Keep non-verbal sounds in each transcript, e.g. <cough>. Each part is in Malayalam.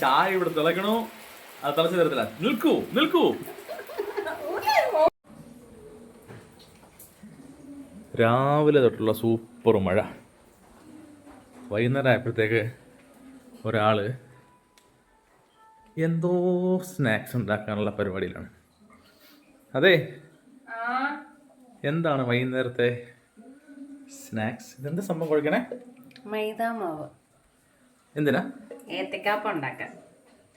ചായ ഇവിടെ തിളക്കണു. അത് തിളച്ചു തരത്തില്ല നിൽക്കൂ നിൽക്കൂ. രാവിലെ തൊട്ടുള്ള സൂപ്പർ മഴ. വൈകുന്നേരം ആയപ്പോഴത്തേക്ക് ഒരാൾ എന്തോ സ്നാക്സ് ഉണ്ടാക്കാനുള്ള പരിപാടിയിലാണ്. അതെ എന്താണ് വൈകുന്നേരത്തെ സ്നാക്സ്? ഇതെന്താ സംഭവം കുഴക്കണേ മൈദാ മാവ് എന്തിനാ? ഏത്തക്കാപ്പം ഉണ്ടാക്കാൻ.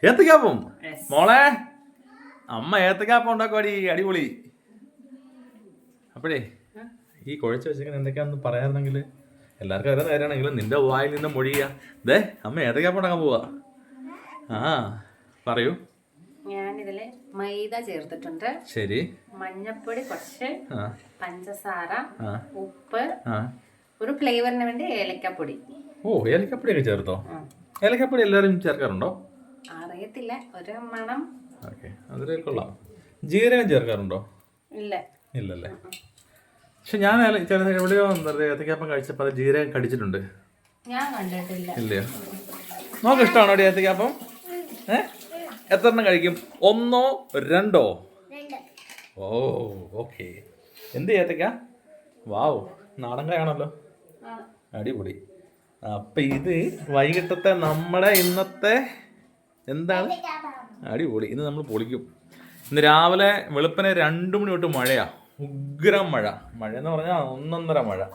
ഏത്തക്കാപ്പം? മോളെ അമ്മ ഏത്തക്കാപ്പം ഉണ്ടാക്കുവാടി അടിപൊളി. അപ്പോഴേ ഈ കുഴച്ച് വെച്ചിങ്ങനെ എന്തൊക്കെയാണെന്ന് പറയാറുണ്ടെങ്കിൽ എല്ലാവർക്കും അറിയാൻ കാര്യമാണെങ്കിലും നിന്റെ വായിൽ നിന്ന് മൊഴിയ ദേ അമ്മ ഏത്തക്കാപ്പം ഉണ്ടാക്കാൻ പോവാ. ആ പറയൂ. ഞാനിതിൽ മൈദ ചേർത്തിട്ടുണ്ട്. ശരി. മഞ്ഞപ്പൊടി കുറച്ച് പഞ്ചസാര ഉപ്പ് ഒരു ഫ്ലേവറിന് വേണ്ടി ഏലക്കപ്പൊടി. ഓ ഏലക്കപ്പൊടി ഒക്കെ ചേർത്തോ. ഏലക്കപ്പൊടി എല്ലാവരും ചേർക്കാറുണ്ടോ? അറിയത്തില്ല. ഒരു മണം. ഓക്കെ അതിൽ കൊള്ളാം. ജീരകം ചേർക്കാറുണ്ടോ? ഇല്ല. ഇല്ലല്ലേ? പക്ഷെ ഞാൻ ചില എവിടെയോ ഏത്തക്കാപ്പം കഴിച്ചപ്പോൾ അത് ജീരകം കടിച്ചിട്ടുണ്ട്. ഞാൻ കണ്ടിട്ടില്ല. ഇല്ലയോ നോക്ക് ഇഷ്ടമാണോ ഏത്തക്കാപ്പം ഏ? എത്ര എണ്ണം കഴിക്കും? ഒന്നോ രണ്ടോ? Oh okay. എന്ത് ഏത്തക്ക വാവ്. നാടൻ കായാണല്ലോ അടിപൊളി. അപ്പൊ ഇത് വൈകിട്ടത്തെ നമ്മുടെ ഇന്നത്തെ എന്താണ്? അടിപൊളി. ഇന്ന് നമ്മൾ പൊളിക്കും. ഇന്ന് രാവിലെ വെളുപ്പനെ രണ്ടു മണി തൊട്ട് മഴയാ. ഉഗ്രം മഴ. മഴ എന്ന് പറഞ്ഞാൽ ഒന്നൊന്നര മഴ.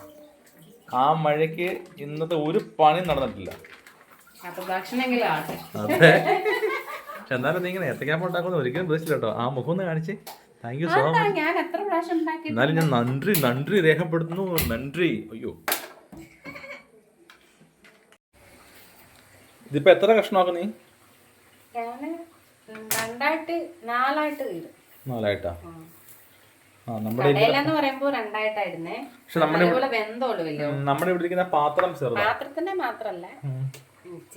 ആ മഴയ്ക്ക് ഇന്നത്തെ ഒരു പണി നടന്നിട്ടില്ല. അതെ. എന്നാലും നീ ഇങ്ങനെ ഏത്തക്കാപ്പം ഉണ്ടാക്കുന്ന ഒരിക്കലും പ്രതീക്ഷിച്ചില്ല കേട്ടോ. ആ മുഖം ഒന്ന് കാണിച്ച്. താങ്ക് യു സോ മച്ച് എന്നാലും ഞാൻ നന്ദി നന്ദി രേഖപ്പെടുത്തുന്നു. നന്ദി അയ്യോ. ഇതിപ്പോ എത്ര കഷ്ണമാക്ക നീ? രണ്ടായിട്ട് നാലായിട്ട് തീരും. നാലായിട്ടാ? നമ്മുടെ പക്ഷെ നമ്മുടെ നമ്മുടെ ഇവിടെ ഇരിക്കുന്ന പാത്രം പാത്രത്തിന്റെ മാത്രല്ല.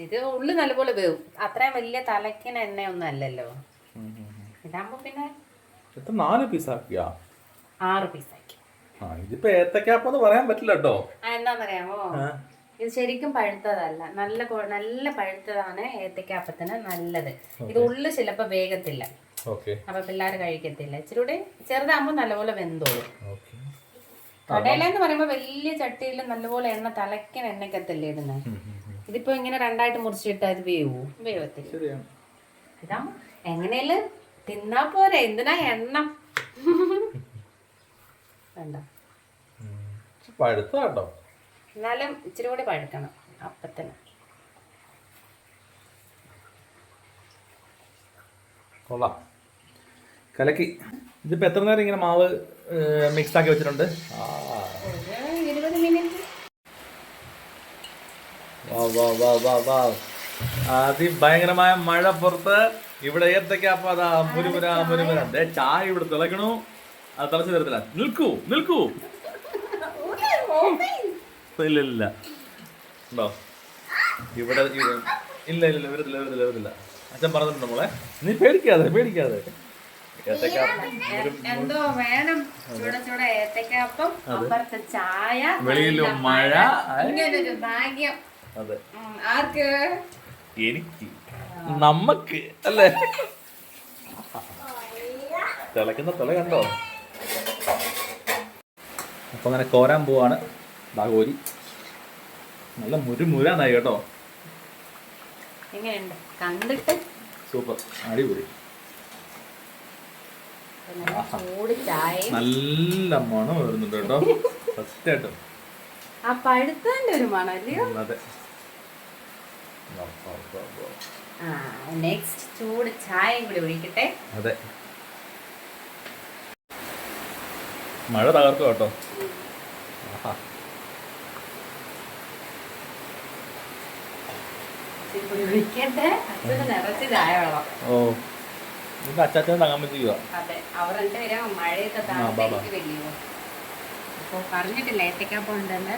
ഇത് ഉള്ളു നല്ലപോലെ വേവും. അത്രയും വലിയ തലക്കിന് എണ്ണ ഒന്നും അല്ലല്ലോ. ഇതാകുമ്പോ പിന്നെ എത്ര നാല് പീസാക്കിയാ ആറ് പീസ് ആ ഇതിപ്പോ ഏത്തക്കാപ്പെന്ന് പറയാൻ പറ്റില്ല കേട്ടോ. എന്താന്നറിയാമോ? ഇത് ശരിക്കും പഴുത്തതല്ല. നല്ല നല്ല പഴുത്തതാണ് ഏത്തക്കാപ്പത്തിന് നല്ലത്. ഇത് ഉള്ളു ചിലപ്പോ വേഗത്തില്ല അപ്പൊ പിള്ളേർ കഴിക്കത്തില്ല. ഇച്ചിരി കൂടി ചെറുതാകുമ്പോ നല്ലപോലെ വെന്തോളും. കടയിലെന്ന് പറയുമ്പോ വലിയ ചട്ടിയിൽ നല്ലപോലെ എണ്ണ തലക്കൻ എണ്ണക്കത്തല്ലേ ഇടുന്നത് ഇതിപ്പോ ഇങ്ങനെ രണ്ടായിട്ട് മുറിച്ചിട്ട് അത് വേവൂ? വേവത്തില്ല. ഇതാ. ഇതാകുമ്പോ എങ്ങനെയല്ലേ? തിന്നാ പോരെ. എന്തിനാ എണ്ണ? വേണ്ട പഴുത്ത കേട്ടോ എന്നാലും ഇച്ചിരി കൂടി പഴുക്കണം അപ്പത്തിന്. കൊള്ളാം. കലക്കി. ഇതിപ്പോ എത്ര നേരം ഇങ്ങനെ മാവ് മിക്സ് ആക്കി വെച്ചിട്ടുണ്ട്? അതിഭയങ്കരമായ മഴ പുറത്ത്. ഇവിടെ ഏത്തക്കാപ്പ അതാ മുരുമുര മുരുമുര. ദേ ചായ ഇവിടെ തിളക്കണു. അത് തിളച്ചു തരത്തില്ല. നിൽക്കൂ നിൽക്കൂ. <laughs> ഇല്ല ഇല്ല ഉണ്ടോ? ഇവിടെ ഇവിടെ- ഇല്ല ഇല്ല വരത്തില്ല വരത്തില്ല വരത്തില്ല അച്ഛൻ പറഞ്ഞിട്ടുണ്ട് നമ്മളെ നീ പേടിക്കാതെ പേടിക്കാതെ. വെളിയിലും മഴ. അതെ. എനിക്ക്. നമ്മക്ക് അല്ലേ? തിളക്കുന്ന തിള കണ്ടോ? അപ്പൊ അങ്ങനെ കോരാൻ പോവാണ്. ദാ കോരി നല്ല മുരുമുരാന്നായി കേട്ടോ. എങ്ങനെയുണ്ട്? കണ്ടിട്ട്? സൂപ്പർ. അടിപൊളി. നല്ല മണം വരുന്നുണ്ട് കേട്ടോ. <laughs> ഫസ്റ്റായിട്ടും ആ പഴുത്തതിന്റെ ഒരു മണം അല്ലയോ? അതെ. നെക്സ്റ്റ് ചൂട് ചായയും കൂടി ഒഴിക്കട്ടെ. അതെ. മഴ തകർക്കും കേട്ടോ? ആഹാ ഇച്ചിരി കൂടി ഒഴിക്കട്ടെ അച്ഛന് നിറച്ച് ചായ വേണം ഓ നിങ്ങൾക്ക് അച്ചാച്ചനെ തങ്ങാൻ പറ്റുക പറഞ്ഞിട്ടില്ല ഏത്തക്കാപ്പം ഉണ്ടെന്ന്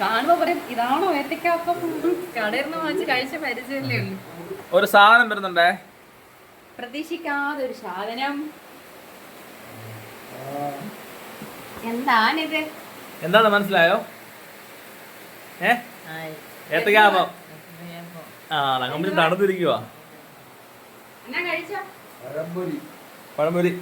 കാണുമ്പോ പറയും ഇതാണോ ഏത്തക്കാപ്പം കടയിൽ നിന്ന് വാങ്ങിച്ച് കഴിച്ച പരിചയമല്ലേ ഒരു സാധനം വരുന്നുണ്ടേ പ്രതീക്ഷിക്കാതെ ഒരു സാധനം എന്താണിത്? എന്താണ് മനസ്സിലായോ? ഏ? ഏത്തക്കാപ്പം ആ തങ്കമ്പലി തണുത്തിരിക്കുക പഴംപൊരി.